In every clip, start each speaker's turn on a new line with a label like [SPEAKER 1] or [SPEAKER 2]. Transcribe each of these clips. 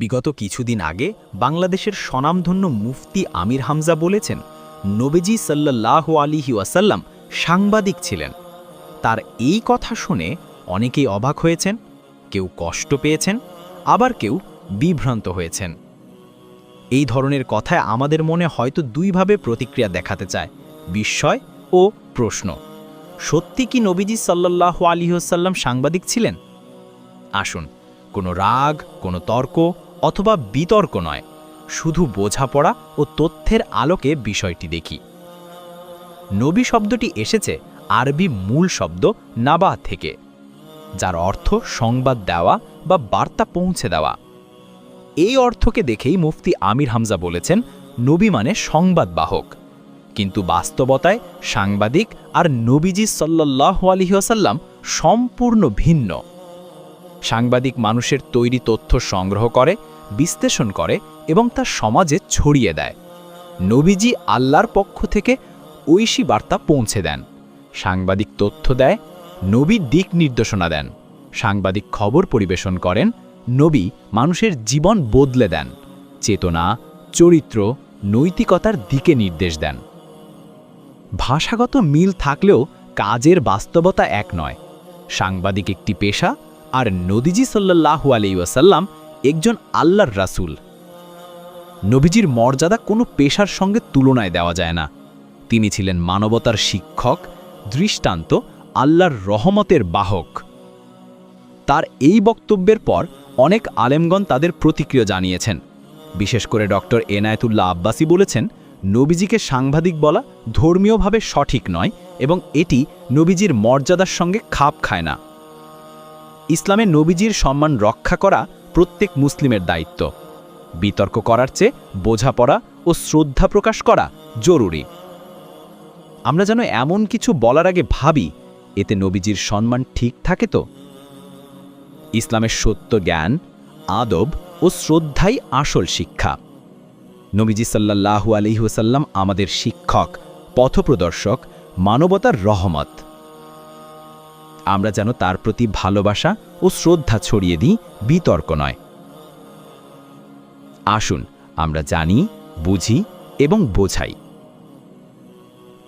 [SPEAKER 1] বিগত কিছুদিন আগে বাংলাদেশের স্বনামধন্য মুফতি আমির হামজা বলেছেন, নবীজি সাল্লাহ আলিহি ওয়াসাল্লাম সাংবাদিক ছিলেন। তার এই কথা শুনে অনেকেই অবাক হয়েছেন, কেউ কষ্ট পেয়েছেন, আবার কেউ বিভ্রান্ত হয়েছেন। এই ধরনের কথায় আমাদের মনে হয়তো দুইভাবে প্রতিক্রিয়া দেখাতে চায়, বিস্ময় ও প্রশ্ন। সত্যি কি নবীজি সাল্লাহ আলিহসাল্লাম সাংবাদিক ছিলেন? আসুন, কোনো রাগ, কোনো তর্ক অথবা বিতর্ক নয়, শুধু বোঝাপড়া ও তথ্যের আলোকে বিষয়টি দেখি। নবী শব্দটি এসেছে আরবি মূল শব্দ নাবা থেকে, যার অর্থ সংবাদ দেওয়া বা বার্তা পৌঁছে দেওয়া। এই অর্থকে দেখেই মুফতি আমির হামজা বলেছেন, নবী মানে সংবাদবাহক। কিন্তু বাস্তবতায় সাংবাদিক আর নবীজি সাল্লাহ আলহিহাসাল্লাম সম্পূর্ণ ভিন্ন। সাংবাদিক মানুষের তৈরি তথ্য সংগ্রহ করে, বিশ্লেষণ করে এবং তা সমাজে ছড়িয়ে দেয়। নবীজি আল্লাহর পক্ষ থেকে ঐশী বার্তা পৌঁছে দেন। সাংবাদিক তথ্য দেয়, নবী দিক নির্দেশনা দেন। সাংবাদিক খবর পরিবেশন করেন, নবী মানুষের জীবন বদলে দেন। চেতনা, চরিত্র, নৈতিকতার দিকে নির্দেশ দেন। ভাষাগত মিল থাকলেও কাজের বাস্তবতা এক নয়। সাংবাদিক একটি পেশা আর নদীজি সাল্লাহু আলাইসাল্লাম একজন আল্লাহর রাসূল। নবীজির মর্যাদা কোনো পেশার সঙ্গে তুলনায় দেওয়া যায় না। তিনি ছিলেন মানবতার শিক্ষক, দৃষ্টান্ত, আল্লাহর রহমতের বাহক। তার এই বক্তব্যের পর অনেক আলেমগণ তাদের প্রতিক্রিয়া জানিয়েছেন। বিশেষ করে ডক্টর এনায়েতুল্লাহ আব্বাসী বলেছেন, নবীজিকে সাংবাদিক বলা ধর্মীয়ভাবে সঠিক নয় এবং এটি নবীজির মর্যাদার সঙ্গে খাপ খায় না। ইসলামে নবীজির সম্মান রক্ষা করা প্রত্যেক মুসলিমের দায়িত্ব। বিতর্ক করার চেয়ে বোঝাপড়া ও শ্রদ্ধা প্রকাশ করা জরুরি। আমরা যেন এমন কিছু বলার আগে ভাবি, এতে নবীজির সম্মান ঠিক থাকে তো? ইসলামের সত্য জ্ঞান, আদব ও শ্রদ্ধাই আসল শিক্ষা। নবীজি সাল্লাহু আলহিহসাল্লাম আমাদের শিক্ষক, পথপ্রদর্শক, মানবতার রহমত। আমরা যেন তার প্রতি ভালোবাসা ও শ্রদ্ধা ছড়িয়ে দিই, বিতর্ক নয়। আসুন, আমরা জানি, বুঝি এবং বোঝাই।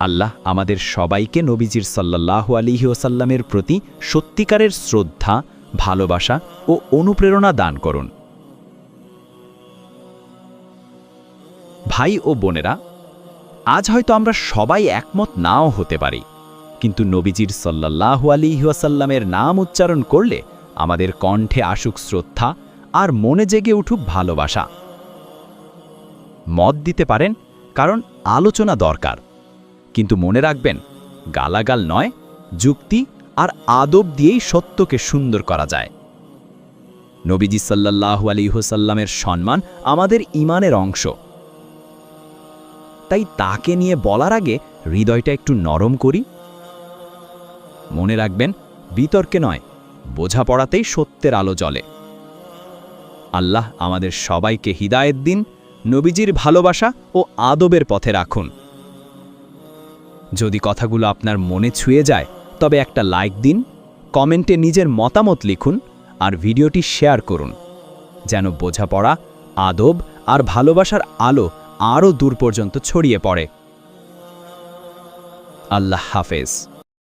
[SPEAKER 1] আল্লাহ আমাদের সবাইকে নবীজির সাল্লাহ আলিহি ওসাল্লামের প্রতি সত্যিকারের শ্রদ্ধা, ভালোবাসা ও অনুপ্রেরণা দান করুন। ভাই ও বোনেরা, আজ হয়তো আমরা সবাই একমত নাও হতে পারি। কিন্তু নবীজির সাল্লাহ আলিহাসাল্লামের নাম উচ্চারণ করলে আমাদের কণ্ঠে আসুক শ্রদ্ধা আর মনে জেগে উঠুক ভালোবাসা। মত দিতে পারেন, কারণ আলোচনা দরকার। কিন্তু মনে রাখবেন, গালাগাল নয়, যুক্তি আর আদব দিয়েই সত্যকে সুন্দর করা যায়। নবীজি সাল্লাহ আলিহসাল্লামের সম্মান আমাদের ইমানের অংশ। তাই তাকে নিয়ে বলার আগে হৃদয়টা একটু নরম করি। মনে রাখবেন, বিতর্কে নয়, বোঝাপড়াতেই সত্যের আলো জ্বলে। আল্লাহ আমাদের সবাইকে হিদায়েত দিন, নবীজির ভালোবাসা ও আদবের পথে রাখুন। যদি কথাগুলো আপনার মনে ছুঁয়ে যায়, তবে একটা লাইক দিন, কমেন্টে নিজের মতামত লিখুন আর ভিডিওটি শেয়ার করুন। যেন বোঝাপড়া, আদব আর ভালোবাসার আলো আরও দূর পর্যন্ত ছড়িয়ে পড়ে। আল্লাহ হাফেজ।